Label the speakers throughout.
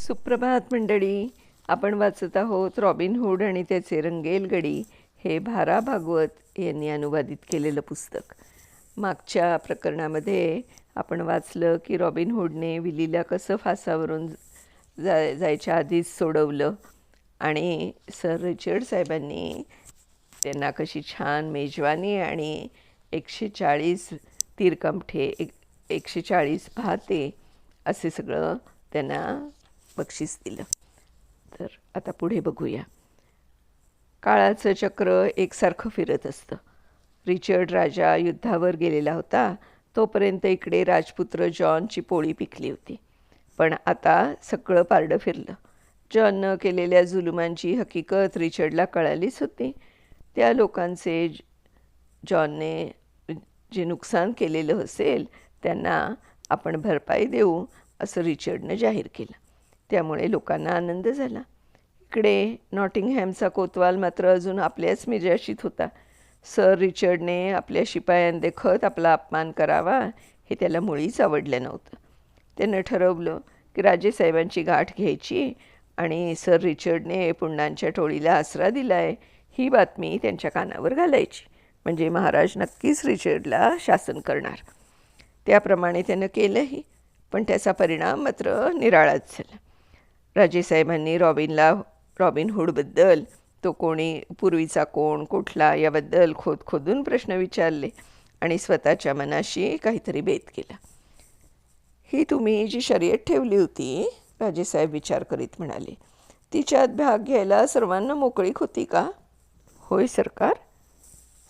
Speaker 1: सुप्रभात मंडळी. आपण वाचत आहोत रॉबिन हुड आणि त्याचे रंगेल गडी हे भारा भागवत यांनी अनुवादित केलेलं पुस्तक. मागच्या प्रकरणामध्ये आपण वाचलं की रॉबिन हुडने विलीला कसं फासावरून जाय जायच्या आधीच सोडवलं आणि सर रिचर्ड साहेबांनी त्यांना कशी छान मेजवानी आणि एकशे चाळीस तीरकमठे एक एकशे चाळीस पाहते असे सगळं त्यांना बक्षीस दिलं. तर आता पुढे बघूया. काळाचं चक्र एकसारखं फिरत असतं. रिचर्ड राजा युद्धावर गेलेला होता. तोपर्यंत इकडे राजपुत्र जॉनची पोळी पिकली होती. पण आता सगळं पारडं फिरलं. जॉननं केलेल्या जुलुमांची हकीकत रिचर्डला कळालीच होती. त्या लोकांचे जॉनने जे नुकसान केलेलं असेल त्यांना आपण भरपाई देऊ असं रिचर्डनं जाहीर केलं. त्यामुळे लोकांना आनंद झाला. इकडे नॉटिंगहॅमचा कोतवाल मात्र अजून आपल्याच मिजाशीत होता. सर रिचर्डने आपल्या शिपायांदेखत आपला अपमान करावा हे त्याला मुळीच आवडलं नव्हतं. त्यानं ठरवलं की राजेसाहेबांची गाठ घ्यायची आणि सर रिचर्डने पुंडांच्या टोळीला आसरा दिला आहे ही बातमी त्यांच्या कानावर घालायची. म्हणजे महाराज नक्कीच रिचर्डला शासन करणार. त्याप्रमाणे त्यानं केलंही. पण त्याचा परिणाम मात्र निराळाच झाला. राजेसाहेबांनी रॉबिनला रॉबिनहूडबद्दल तो कोणी पूर्वीचा कोण कुठला याबद्दल खोद खोदून प्रश्न विचारले आणि स्वतःच्या मनाशी काहीतरी भेद केला. ही तुम्ही जी शर्यत ठेवली होती राजेसाहेब विचार करीत म्हणाले तिच्यात भाग घ्यायला सर्वांना मोकळीक होती का? होय सरकार.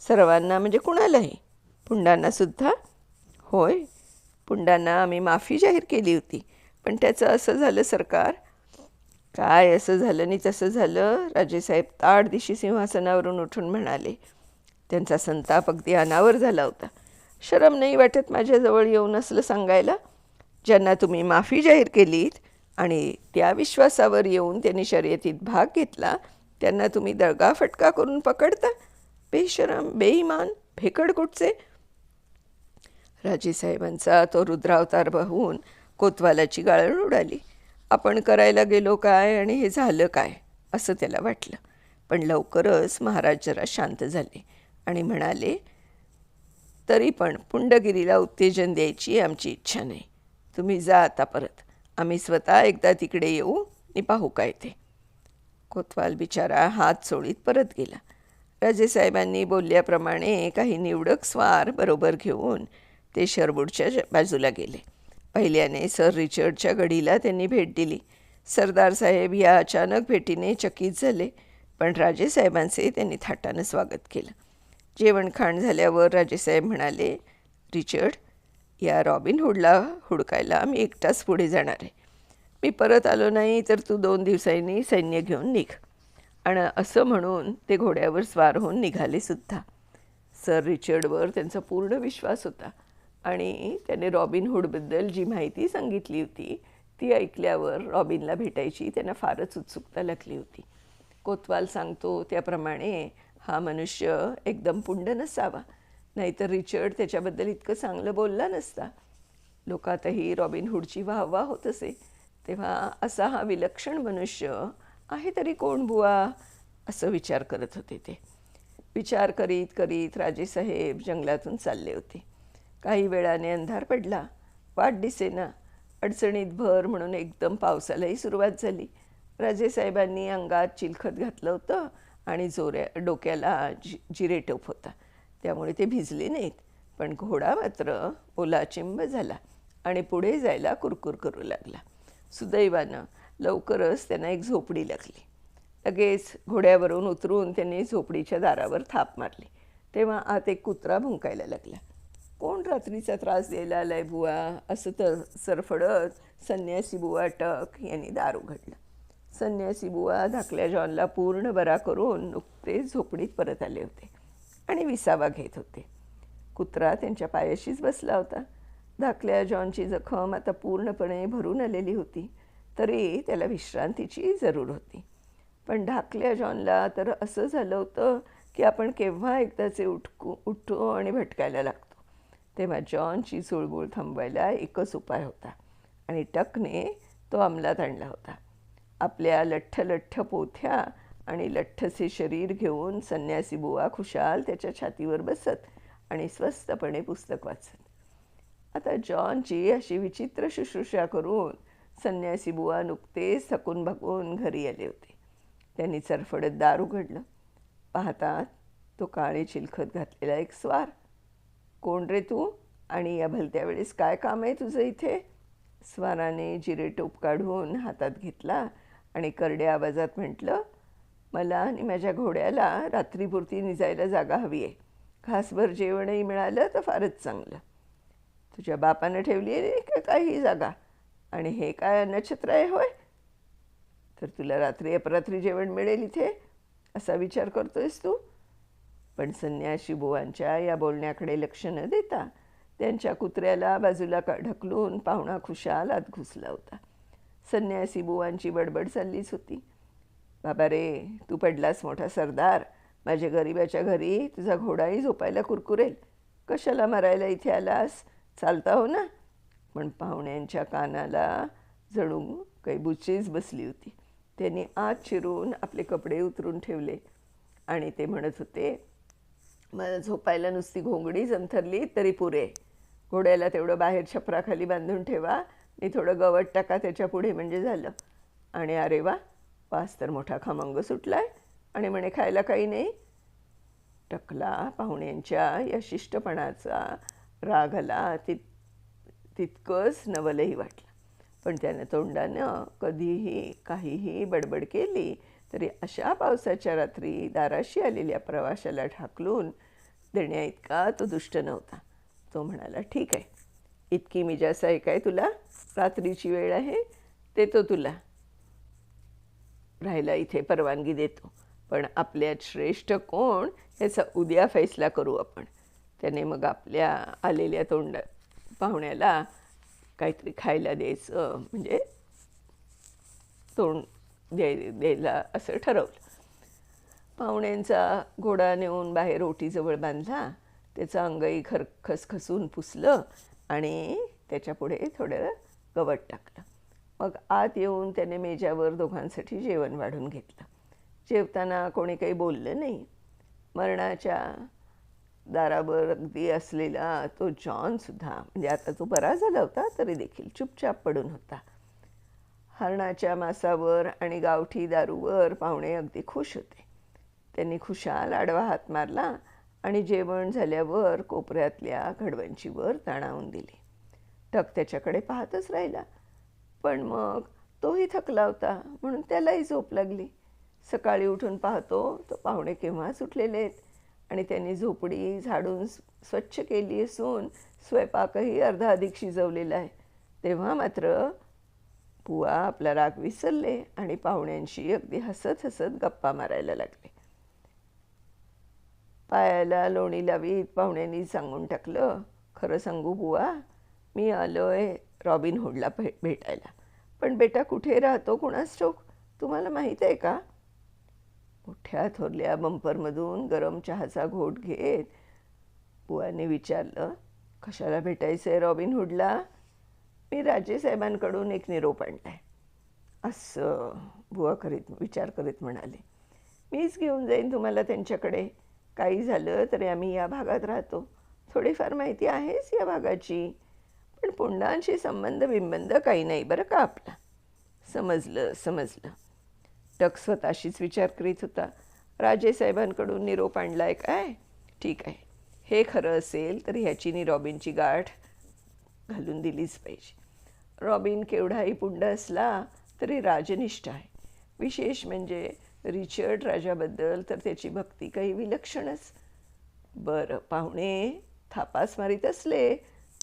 Speaker 1: सर्वांना म्हणजे कुणालाही? पुंडांनासुद्धा होय पुंडांना आम्ही माफी जाहीर केली होती पण त्याचं असं झालं सरकार काय असं झालं नाही तसं झालं? राजेसाहेब ताडदिशी सिंहासनावरून उठून म्हणाले त्यांचा संताप अगदी अनावर झाला होता. शरम नाही वाटत माझ्याजवळ येऊन असलं सांगायला? ज्यांना तुम्ही माफी जाहीर केलीत आणि त्या विश्वासावर येऊन त्यांनी शर्यतीत भाग घेतला त्यांना तुम्ही दळगा फटका करून पकडता? बेशरम बेईमान भेकड कुठचे? राजेसाहेबांचा तो रुद्रावतार पाहून कोतवालाची गाळण उडाली. आपण करायला गेलो काय आणि हे झालं काय असं त्याला वाटलं. पण लवकरच महाराज जरा शांत झाले आणि म्हणाले तरी पण पुंडगिरीला उत्तेजन द्यायची आमची इच्छा नाही. तुम्ही जा आता परत. आम्ही स्वतः एकदा तिकडे येऊ आणि पाहू काय ते. कोतवाल बिचारा हात सोडीत परत गेला. राजेसाहेबांनी बोलल्याप्रमाणे काही निवडक स्वार बरोबर घेऊन ते शरबूडच्या बाजूला गेले. पहिल्याने सर रिचर्डच्या गडीला त्यांनी भेट दिली. सरदार साहेब या अचानक भेटीने चकित झाले पण राजेसाहेबांचे त्यांनी थाटानं स्वागत केलं. जेवणखाण झाल्यावर राजेसाहेब म्हणाले रिचर्ड या रॉबिन हुडला हुडकायला मी एकटाच पुढे जाणार आहे. मी परत आलो नाही तर तू दोन दिवसांनी सैन्य घेऊन निघ. आणि असं म्हणून ते घोड्यावर स्वार होऊन निघाले सुद्धा. सर रिचर्डवर त्यांचा पूर्ण विश्वास होता. आणि त्याने रॉबिनहूडबद्दल जी माहिती सांगितली होती ती ऐकल्यावर रॉबिनला भेटायची त्यांना फारच उत्सुकता लागली होती. कोतवाल सांगतो त्याप्रमाणे हा मनुष्य एकदम पुंड नसावा नाहीतर रिचर्ड त्याच्याबद्दल इतकं चांगलं बोलला नसता. लोकातही रॉबिनहूडची वाहवा होत असे. तेव्हा असा हा विलक्षण मनुष्य आहे तरी कोण बुवा? असं विचार करत होते ते. विचार करीत करीत राजेसाहेब जंगलातून चालले होते. काही वेळाने अंधार पडला. वाट दिसेना अडचणीत भर म्हणून एकदम पावसालाही सुरुवात झाली. राजेसाहेबांनी अंगात चिलखत घातलं होतं आणि जोऱ्या डोक्याला जि जिरेटोप होता. त्यामुळे ते भिजले नाहीत. पण घोडा मात्र ओलाचिंब झाला आणि पुढे जायला कुरकुर करू लागला. सुदैवानं लवकरच त्यांना एक झोपडी लागली. लगेच घोड्यावरून उतरून त्यांनी झोपडीच्या दारावर थाप मारली. तेव्हा आत एक कुत्रा भुंकायला लागला. कोण रात्रीचा त्रास द्यायला आलाय बुवा? असं तर सरफडत संन्यासी बुवा टक यांनी दार उघडलं. संन्यासी बुवा धाकल्या जॉनला पूर्ण बरा करून नुकतेच झोपडीत परत आले होते आणि विसावा घेत होते. कुत्रा त्यांच्या पायाशीच बसला होता. धाकल्या जॉनची जखम आता पूर्णपणे भरून आलेली होती तरी त्याला विश्रांतीची जरूर होती. पण ढाकल्या जॉनला तर असं झालं होतं की आपण केव्हा एकदाचे उठकू उठतो आणि भटकायला लागतो. तेव्हा जॉनची चुळबुळ थांबवायला एकच उपाय होता आणि टकने तो अंमलात आणला होता. आपल्या लठ्ठ लठ्ठ पोथ्या आणि लठ्ठसे शरीर घेऊन संन्यासी बुवा खुशाल त्याच्या छातीवर बसत आणि स्वस्तपणे पुस्तक वाचत. आता जॉनची अशी विचित्र शुश्रूषा करून संन्यासी बुवा नुकतेच थकून भकून घरी आले होते. त्यांनी चरफडत दार उघडलं पाहतात तो काळे चिलखत घातलेला एक स्वार कोण रे तू? आणि या भलत्या वेळेस काय काम आहे तुझं इथे? स्वाराने जिरे टोप काढून हातात घेतला आणि करड्या आवाजात म्हटलं मला आणि माझ्या घोड्याला रात्रीपुरती निजायला जागा हवी आहे खासभर जेवणही मिळालं तर फारच चांगलं. तुझ्या बापानं ठेवली आहे का काही जागा? आणि हे काय नक्षत्र आहे होय? तर तुला रात्री अपरात्री जेवण मिळेल इथे असा विचार करतोयस तू? पण संन्याशी बुवांच्या या बोलण्याकडे लक्ष न देता त्यांच्या कुत्र्याला बाजूला का ढकलून पाहुणा खुशाल आत घुसला होता. संन्यासी बुवांची बडबड चाललीच होती. बाबा रे तू पडलास मोठा सरदार. माझ्या गरिबाच्या घरी तुझा घोडाही झोपायला कुरकुरेल. कशाला मरायला इथे आलास? चालता हो ना. पण पाहुण्यांच्या कानाला जणू काही बुचीच बसली होती. त्यांनी आत शिरून आपले कपडे उतरून ठेवले आणि ते म्हणत होते मला झोपायला नुसती घोंगडी जमथरली तरी पुरे. घोड्याला तेवढं बाहेर छपराखाली बांधून ठेवा. मी थोडं गवत टाका त्याच्या पुढे म्हणजे झालं. आणि अरे वा वास तर मोठा खमंग सुटलाय. आणि म्हणे खायला काही नाही. टकला पाहुण्यांच्या या शिष्टपणाचा राग आला तितकंच नवलही वाटलं. पण त्यानं तोंडानं कधीही काहीही बडबड केली. तरी अशा पावसाच्या रात्री दाराशी आलेल्या प्रवाशाला ढाकलून देण्या इतका तो दुष्ट नव्हता. तो म्हणाला ठीक आहे. इतकी मी जास्त आहे काय तुला? रात्रीची वेळ आहे देतो तुला. राहायला इथे परवानगी देतो. पण आपल्यात श्रेष्ठ कोण ह्याचा उद्या फैसला करू आपण. त्याने मग आपल्या आलेल्या तोंड पाहुण्याला काहीतरी खायला द्यायचं म्हणजे तोंड द्याय द्यायला असं ठरवलं. पाहुण्यांचा घोडा नेऊन बाहेर ओटीजवळ बांधला. त्याचं अंगही खर खसखसून पुसलं आणि त्याच्यापुढे थोडं गवत टाकलं. मग आत येऊन त्याने मेजावर दोघांसाठी जेवण वाढून घेतलं. जेवताना कोणी काही बोललं नाही. मरणाच्या दारावर अगदी असलेला तो जॉनसुद्धा म्हणजे आता तो बरा झाला होता तरी देखील चुपचाप पडून होता. हरणाच्या मासावर आणि गावठी दारूवर पाहुणे अगदी खुश होते. त्यांनी खुशाल आडवा हात मारला आणि जेवण झाल्यावर कोपऱ्यातल्या घडवंची वर ताणावून दिली. टक त्याच्याकडे पाहतच राहिला. पण मग तोही थकला होता म्हणून त्यालाही झोप लागली. सकाळी उठून पाहतो तो पाहुणे केव्हाच उठलेले आहेत आणि त्यांनी झोपडी झाडून स्वच्छ केली असून स्वयंपाकही अर्धा अधिक शिजवलेला आहे. तेव्हा मात्र बुवा आपला राग विसरले आणि पाहुण्यांशी अगदी हसत हसत गप्पा मारायला लागले. पायाला लोणी लावीत पाहुण्यांनी सांगून टाकलं खरं सांगू बुवा मी आलोय रॉबिन हुडला भे भेटायला. पण बेटा कुठे राहतो कुणास ठोक तुम्हाला माहीत आहे का? मोठ्या थोरल्या बंपरमधून गरम चहाचा घोट घेत. बुवाने विचारलं कशाला भेटायचं आहे रॉबिन हुडला? मी राजेसाहेबांकडून एक निरोप आणला आहे. असं बुवा करीत विचार करीत म्हणाले. मीच घेऊन जाईन तुम्हाला त्यांच्याकडे. काही झालं तरी आम्ही या भागात राहतो. थोडीफार माहिती आहेच या भागाची. पण पुंडांशी संबंध बिंबंध काही नाही बरं का आपला. समजलं समजलं. टक स्वतःशीच विचार करीत होता. राजेसाहेबांकडून निरोप आणला आहे काय? ठीक आहे. हे खरं असेल तर ह्याची नि रॉबिनची गाठ घालून दिलीच पाहिजे. रॉबिन केवढाही पुंड असला तरी राजनिष्ठ आहे. विशेष म्हणजे रिचर्ड राजाबद्दल तर त्याची भक्ती काही विलक्षणच. बरं पाहुणे थापास मारीत असले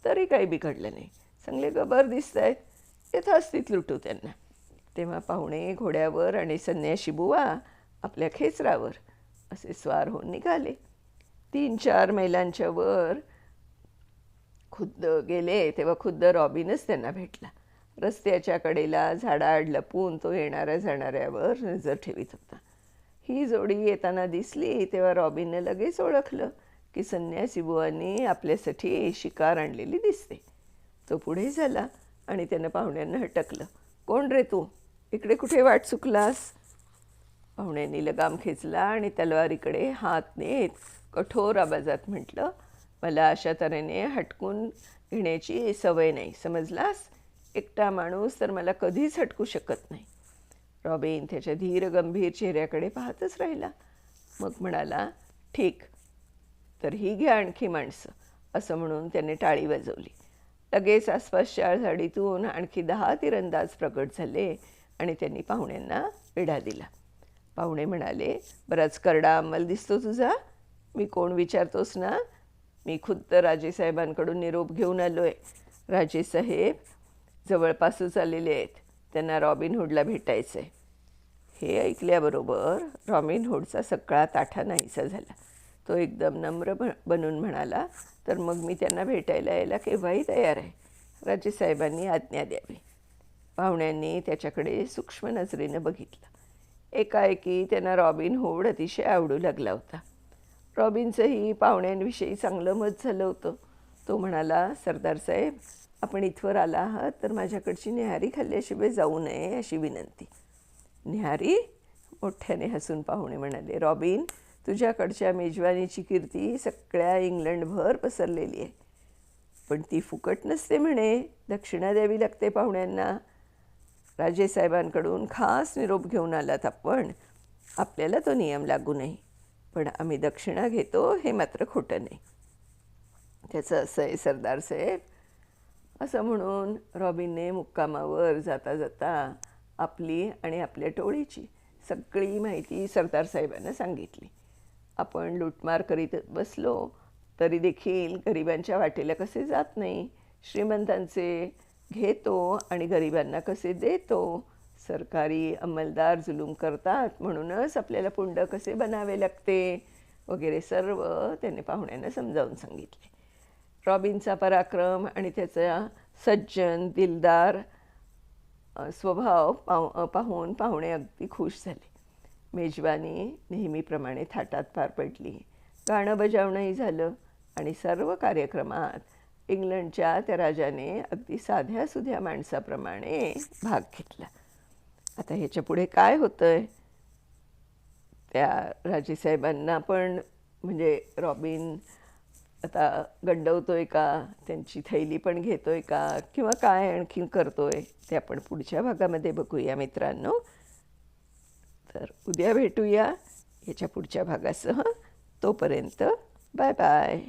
Speaker 1: तरी काही बिघडलं नाही. चांगले गबर दिसत आहेत यथास्थित लुटू त्यांना. तेव्हा पाहुणे घोड्यावर आणि संन्याशी बुवा आपल्या खेचरावर असे स्वार होऊन निघाले. तीन चार मैलांच्या वर खुद्द गेले तेव्हा खुद्द रॉबिनच त्यांना भेटला. रस्त्याच्या कडेला झाडाआड लपून तो येणाऱ्या जाणाऱ्यावर नजर ठेवीत होता. ही जोडी येताना दिसली तेव्हा रॉबिनने लगेच ओळखलं की संन्यासी बुवांनी आपल्यासाठी शिकार आणलेली दिसते. तो पुढे झाला आणि त्यानं पाहुण्यांना हटकलं. कोण रे तू? इकडे कुठे वाट चुकलास? पाहुण्यांनी लगाम खेचला आणि तलवारीकडे हात नेत कठोर आवाजात म्हटलं मला अशा तऱ्हेने हटकून घेण्याची सवय नाही. समजलास? एकटा माणूस तर मला कधीच हटकू शकत नाही. रॉबिन त्याच्या धीर गंभीर चेहऱ्याकडे पाहतच राहिला. मग म्हणाला ठीक तर ही घ्या आणखी माणसं असं म्हणून त्याने टाळी वाजवली. लगेच आसपासच्या झाडीतून आणखी दहा तिरंदाज प्रकट झाले आणि त्यांनी पाहुण्यांना विडा दिला. पाहुणे म्हणाले बराच करडा अंमल दिसतो तुझा. मी कोण विचारतोस ना? मी खुद्द राजेसाहेबांकडून निरोप घेऊन आलो आहे राजेसाहेब जवळपासच आलेले आहेत. त्यांना रॉबिनहूडला भेटायचं आहे हे ऐकल्याबरोबर रॉबिनहूडचा सगळा ताठा नाहीसा झाला. तो एकदम नम्र बनून म्हणाला तर मग मी त्यांना भेटायला यायला केव्हाही तयार आहे. राजेसाहेबांनी आज्ञा द्यावी. पाहुण्यांनी त्याच्याकडे सूक्ष्म नजरेनं बघितलं. एकाएकी त्यांना रॉबिन होड अतिशय आवडू लागला होता. रॉबिनचंही पाहुण्यांविषयी चांगलं मत झालं होतं. तो म्हणाला सरदार साहेब आपण इथवर आला आहात तर माझ्याकडची निहारी खाल्ल्याशिवाय जाऊ नये अशी विनंती. न्याहारी? मोठ्याने हसून पाहुणे म्हणाले. रॉबिन तुझ्याकडच्या मेजवानीची कीर्ती सगळ्या इंग्लंडभर पसरलेली आहे. पण ती फुकट नसते म्हणे. दक्षिणा द्यावी लागते पाहुण्यांना. राजेसाहेबांकडून खास निरोप घेऊन आलात आपण. आपल्याला तो नियम लागू नाही. पण आम्ही दक्षिणा घेतो हे मात्र खोटं नाही. त्याचं असं आहे सरदार साहेब. असं म्हणून रॉबिनने मुक्कामावर जाता जाता आपली आणि आपल्या टोळीची सगळी माहिती सरदार साहेबांना सांगितली. आपण लुटमार करीत बसलो तरी देखील गरिबांच्या वाटेला कसे जात नाही? श्रीमंतांचे घेतो आणि गरिबांना कसे देतो? सरकारी अंमलदार जुलूम करतात म्हणूनच आपल्याला पुंड कसे बनावे लागते वगैरे सर्व त्याने पाहुण्यांना समजावून सांगितले. रॉबिनचा पराक्रम आणि त्याचा सज्जन दिलदार स्वभाव पाहू पाहून पाहुणे अगदी खुश झाले. मेजवानी नेहमीप्रमाणे थाटात पार पडली. गाणं बजावणंही झालं आणि सर्व कार्यक्रमात इंग्लंडच्या त्या राजाने अगदी साध्या सुध्या माणसाप्रमाणे भाग घेतला. आता ह्याच्या पुढे काय होतंय? त्या राजेसाहेबांना पण म्हणजे रॉबिन आता गंडवतोय का? त्यांची थैली पण घेतोय का? किंवा काय आणखीन करतोय? ते आपण पुढच्या भागामध्ये बघूया मित्रांनो. तर उद्या भेटूया याच्या पुढच्या भागासह. तोपर्यंत बाय बाय.